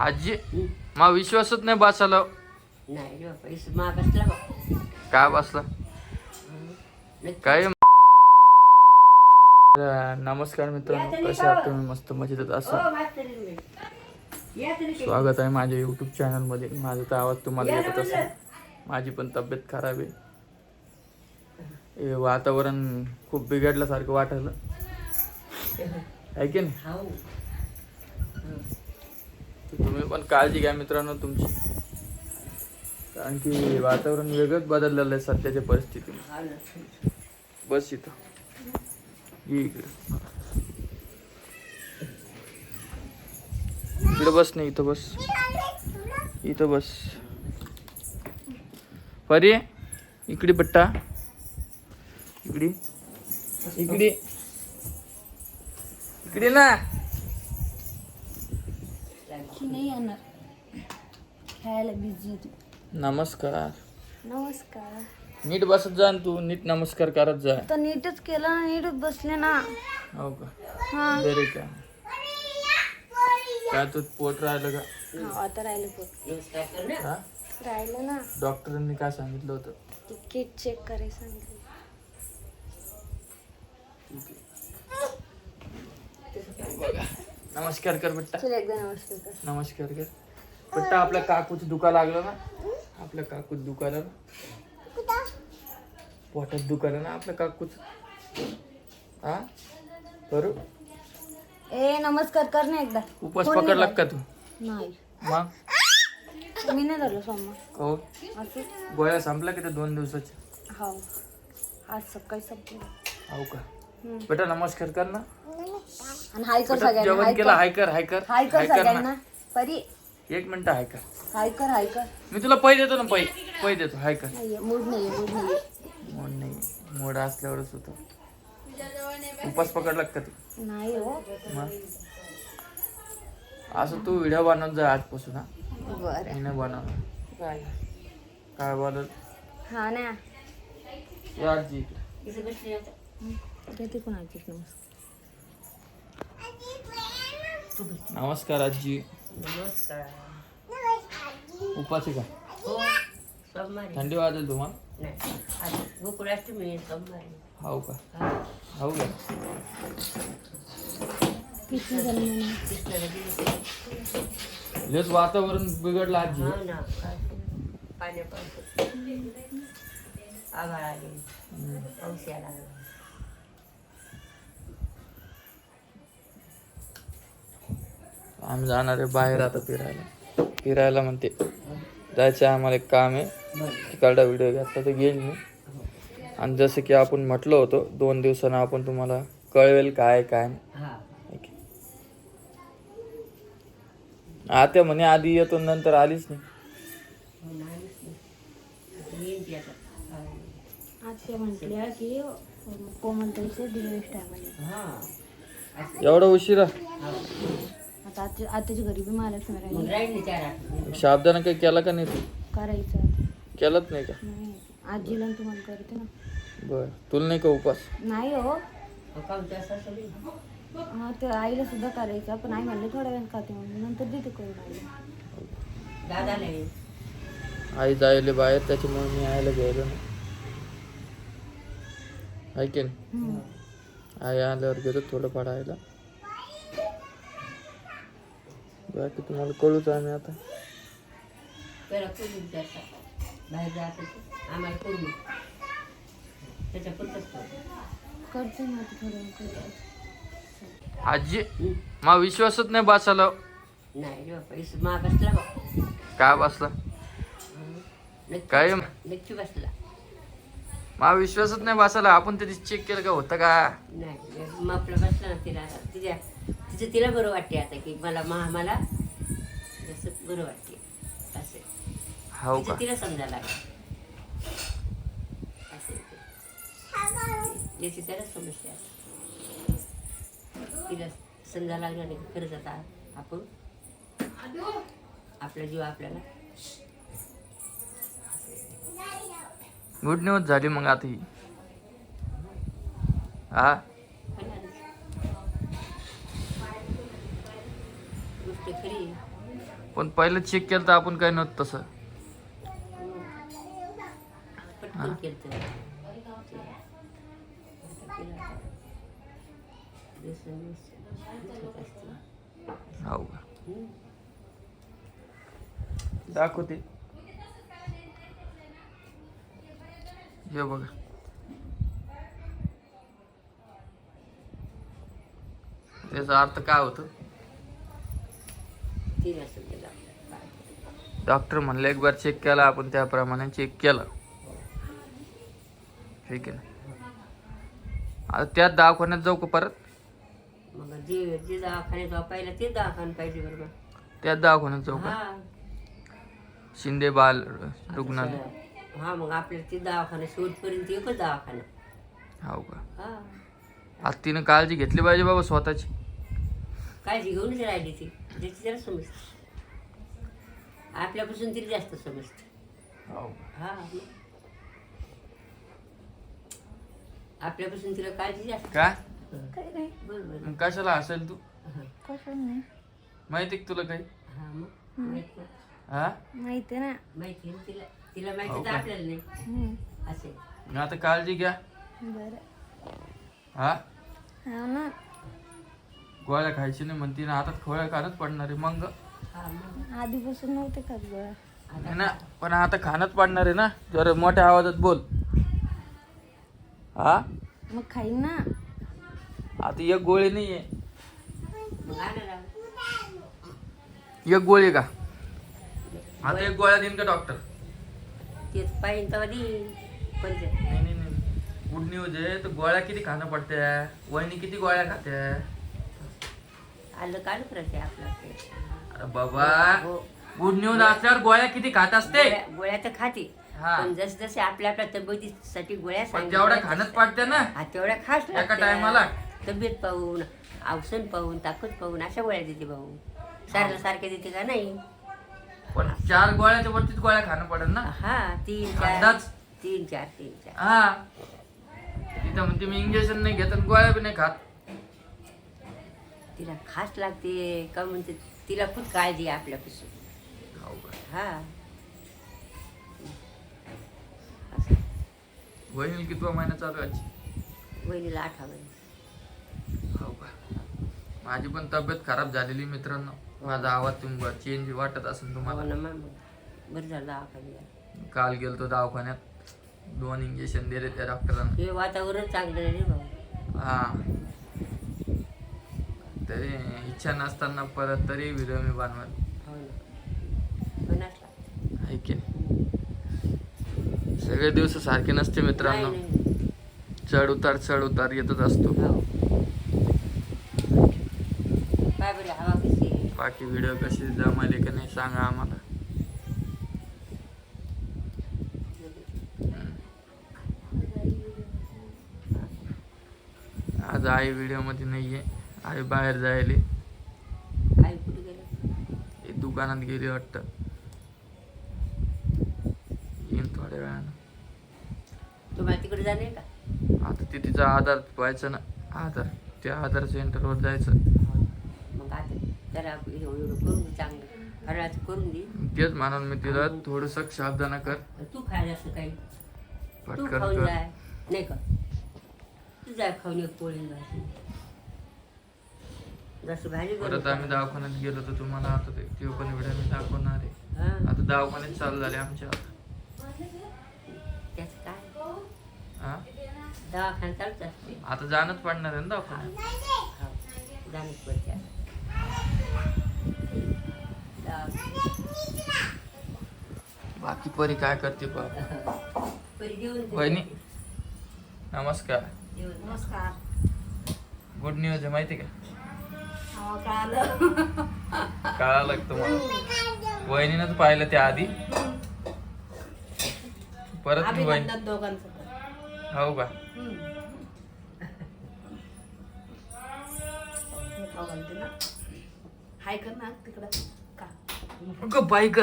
आजी मा विश्वासच नाही बसायला. नाही रे बापा इस मा बसला? बा काय बसला. काय नमस्कार मित्रांनो कसे आहात तुम्ही? मस्त मजेत असा? काही. स्वागत आहे माझ्या युट्यूब चॅनलमध्ये माझा तर आवाज तुम्हाला येत असेल माझी पण तब्येत खराब आहे. हे वातावरण खूप बिघडल्यासारखं वाटलं आहे की नाही? हाऊ. तुम्ही पण काळजी घ्या मित्रांनो तुमची. कारण की वातावरण वेगळंच बदललेलं आहे सध्याच्या परिस्थितीत. बस इथं. इकडे. बस नाही इथं बस. इथं बस. परी इकडे बट्टा इकडे. इकडे. इकडे ना की नाही येणार खेळायला बिझी होती. नमस्कार. नमस्कार. नीट बसत जा न तू नीट नमस्कार करत जा. तर नीटच केलं ना नीटच बसले ना. हो का? हा. बरे का. काय तू पोट राहिलं का? हा आता राहिलं. हा? राहिलं ना. डॉक्टरांनी काय सांगितलं होतं? ते किट चेक करायला सांगितलं. नमस्कार कर बेटा. चल एकदा नमस्कार कर. नमस्कार कर. बेटा आपल्या काकूचं दुखा लागलं ना. आपल्या काकूच दुखायला ना पोटात दुखायला ना आपल्या काकूच. हा? करू? ए नमस्कार कर ना एकदा. कोण पकडला का तू? नाही. मग? मी नाही धरलो सोमा हो? असं? गोळ्या संपल्या की त्या दोन दिवसाच्या? हो. आज सकाळी संपलं हो का. बेटा नमस्कार कर ना. आणि हाय कर बेटा, सगळ्यांना जेवण हाय केलं कर. हाय कर हाय कर. हाय कर हाय कर सगळ्यांना. ना परी एक मिनिट हाय कर. हाय कर हाय कर. मी तुला पै देतो ना पै पै देतो हाय कर. नाहीये मूड नाहीये मूड नाहीये. मोड नाही मोड असल्यावरच होतं. उपास पकडला का तू? नाही हो. मग? असं तू व्हिडिओ बनवत जा आजपासून हा. बरं. मी नाही बनवणार. काय बोलत? हा ना. या आजी इकडे. नमस्कार आजी. नमस्कार का? हो सोमवारी. थंडी वाजेल तुम्हाला? नाही आज गोकुळाष्टमी सोमवारी. हो का? हा. हो का? कृष्णाला वातावरण बिघडलं आजी. हो ना काय पाण्या पाऊस आभाळ आले. पाऊस यायला लागला. आम्ही जाणार आहे बाहेर आता फिरायला फिरायला म्हणते जायचं आहे आम्हाला एक काम आहे तिकडला व्हिडिओ घेतला तर घेईल मी आणि जसं की आपण म्हटलं होतं दोन दिवसानं आपण तुम्हाला कळवेल काय काय. हा. आत्या म्हणे आधी येतो नंतर आलीच नाही. आता आता एवढा उशिरा. आता आत्या आत्याच्या घरी बी महालक्ष्मी राहिली. राहील ना चार आठ शाब्दानं काही केला का नाही तू? करायचं आता. केलाच नाही का? नाही. आजीला आणि तुम्हाला करते ना. बर. तुला नाही का उपास? नाही हो. असं सगळी हा ते आईला सुद्धा करायचं पण आई म्हणले थोड्या वेळ खाते म्हणून. नंतर देते करून आईला. आई जायले बाहेर त्याच्यामुळे मी आयला गेलो नाही. नाही? हम्म. आई आल्यावर गेलो थोडं पडायला. बाकी तुम्हाला कळूच आम्ही आता? त्याला करून त्याचा बाहेर जात आम्हाला करून त्याच्या पुरतच करते ना आता थोड्या वेळ करते. आजी मा विश्वासच नाही बसायला. नाही रे बापा इस मा बसला बा. काय बसला? नक्की काय? नक्की बसला. मा विश्वासच नाही बसायला. आपण तरी चेक केलं का होतं का? नाही मग आपलं बसला ना तिला तिच्या तिचं तिला बरं वाटते आता की मला मा मला जसं बरं वाटते असं. हो तिचं तिला समजायला लागलं. असं. ज्याची त्याला समजते आता. तिला समजायला लागलं नाही खरंच आता आपण आपला जीव आपल्याला. गुड न्यूज झाली मग आता ही. हा? गोष्ट खरी आहे. पण पहिलं चेक केलं तर आपण काही नव्हतं तसं. पटकन केलं तर. हो का दाखवते. हे बघा. त्याचा अर्थ काय होतो? तीन डॉक्टर म्हणले एक बार चेक केला आपण त्याप्रमाणे चेक केलं. ठीक आहे ना? आता त्याच दवाखान्यात जाऊ का परत? मग जे जे दवाखान्यात जाऊ पाहिलं ते दवाखाना पाहिजे बरोबर त्याच दवाखान्यात जाऊ का? हा. शिंदे बाल रुग्णालय. हा मग आपल्याला ते दवाखाना शेवटपर्यंत एकच दवाखाना हो का? हा. आता तिनं काळजी घेतली पाहिजे बाबा स्वतःची. काळजी घेऊनच राहिली ती त्याची जरा समजते. आपल्यापासून तरी जास्त समजते. हो. हा. आपल्यापासून तिला काळजी जास्त. काय काही नाही. बरोबर. मग कशाला असेल तू? कसं नाही. माहिती का तुला काही? हा मग. माहिती हा? माहिती ना. माहिती आहे ना तिला? तिला हो माहिती तर का? आपल्याला नाही. हम्म. असे मग आता काळजी घ्या. बरं. हा? हा ना गोळ्या खायची नाही म्हणती ना हातात खोळ्या खाणच पडणार आहे. मग? आधीपासून नव्हते खात गोळ्या. ना पण आता खाणच पडणार आहे ना. जर मोठ्या आवाजात बोल. हा? मग खाईन ना. आता एक गोळी नाहीये. एक गोळी का? आता एक गोळ्या देईन का डॉक्टर तेच पाहिजे कोणत्या? नाही नाही नाही. गुड न्यूज आहे तर गोळ्या किती खाणं पडत्या? वहिनी किती गोळ्या खात्या? आलं काढ करायचं आपलं? अरे बाबा हो. गुड न्यूज असल्यावर गोळ्या किती खात असते? गोळ्या गोळ्या तर खाते. हा. पण जसे जसे आपल्या आपल्या तब्येतीसाठी गोळ्या पण सांगितल्या तसं- खाणच पडते ना. हा तेवढ्या खास एका लागत्या. टायमाला? तब्येत पाहून औषध पाहून ताकद पाहून अशा गोळ्या देते भाऊ. सारखं सारख्या देते का नाही? पण चार गोळ्याच्या वरतीच गोळ्या खाणं पडेल ना. हा तीन चार. अंदाज? तीन चार तीन चार. हा. तिथं म्हणते मी इंजेक्शन नाही घेत आणि गोळ्या बी नाही खात. तिला खास लागते का म्हणते तिला खूप काळजी आहे आपल्यापासून हो का? हा. असं. वहिनी कितवा महिना चालू आहे आजची? वहिनीला आठवा महिने. हो का माझी पण तब्येत खराब झालेली मित्रांनो. माझा आवाज तुम्हाला चेंज वाटत असेल हो तुम्हाला ना मग बरं झालं दवाखान्यात. काल गेलतो दवाखान्यात. दोन इंजेक्शन दिले त्या डॉक्टरांना हे वातावरण चांगलं नाही रे भाऊ हा. तरी इच्छा नसताना परत तरी व्हिडिओ मी बनवत हो आहे की नाही? सगळे दिवस सारखे नसते मित्रांनो नाही, नाही. चढ उतार चढ उतार येतच असतो हो. आहे? बाकी व्हिडिओ कसे जमाले की नाही सांगा आम्हाला आज आई व्हिडिओमध्ये नाहीये आई बाहेर जायले. आई कुठे गेलं? दुकानात गेली वाटतं. येईन थोड्या वेळानं. तुम्हाला तिकडे जाणे का? आता ते तिचा आधार व्हायचं ना. आधार. त्या आधार सेंटरवर जायचं. मग आता जरा एवढं एवढं करून दे चांगलं. फराळाचं करून दे. तेच म्हणून मी तिला थोडस सावधान कर. तू खायला असं काही. तू पटकन खाऊन जाय नाही का? तू जाय खाऊन एक पोळी परत आम्ही दवाखान्यात गेलो तर तुम्हाला आता ते पण व्हिडिओ मी दाखवणार आहे. हा. आता दवाखान्यात चालू झाले आमच्या हा? आता जाणंच पडणार आहे ना दवाखान्यात? हो. जाणच पडते आता. दवा- बाकी परी काय करते बा परी जेवण कर. वहिनी नमस्कार. गुड न्यूज आहे माहिती का? कळालं. कळालं तुम्हाला? वहिनीनंच पाहिलं त्या आधी? परत मी वहिनी. हो का? हे हाय कर ना तिकडं. का? अगं बाई ग.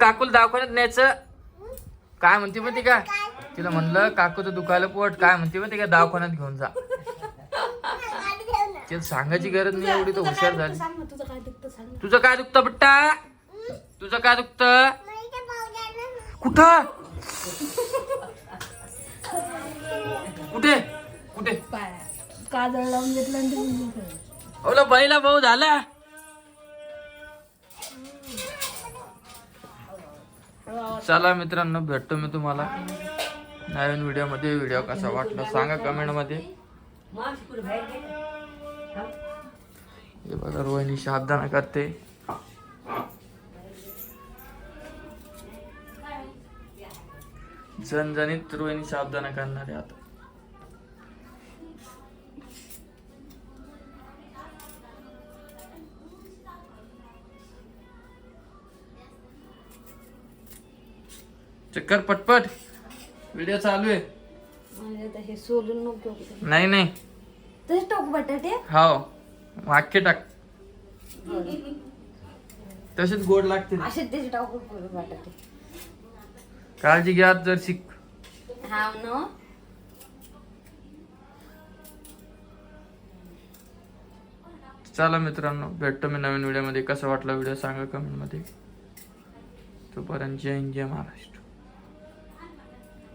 काकूला दवाखान्यात न्यायचं. काय म्हणते माहिती का? तिला म्हणलं काकूचं दुखायला पोट. काय म्हणते माहिती का? दवाखान्यात घेऊन जा. ते सांगायची गरज नाही एवढी तर तुझं हुशार काय झाली. दुखतं सांग ना तुझं काय दुखतं सांग. ना. तुझं काय दुखतं बट्टा? तुझं काय दुखतं? कुठं? कुठे? कुठे? काजळ लावून घेतलं आणि ते. ओला भाऊ झाला. चला मित्रांनो भेटतो मी तुम्हाला नवीन व्हिडिओमध्ये. व्हिडिओ कसा वाटला सांगा कमेंट हे बघा रोहिणी शाबदाना करते. जनजणीत रोहिणी शाबदाना करणार आहे आता. चक्कर पटपट. व्हिडिओ चालू आहे. आता हे सोलून नको नाही नाही. तसेच टाकू बटाटे? हो. वाक्य टाक. तसेच गोड लागते त्याचे काळजी घ्या जर शिक. हा ना चला मित्रांनो भेटतो मी नवीन व्हिडिओमध्ये कसं वाटलं व्हिडिओ सांगा कमेंटमध्ये तोपर्यंत जय हिंद जय महाराष्ट्र.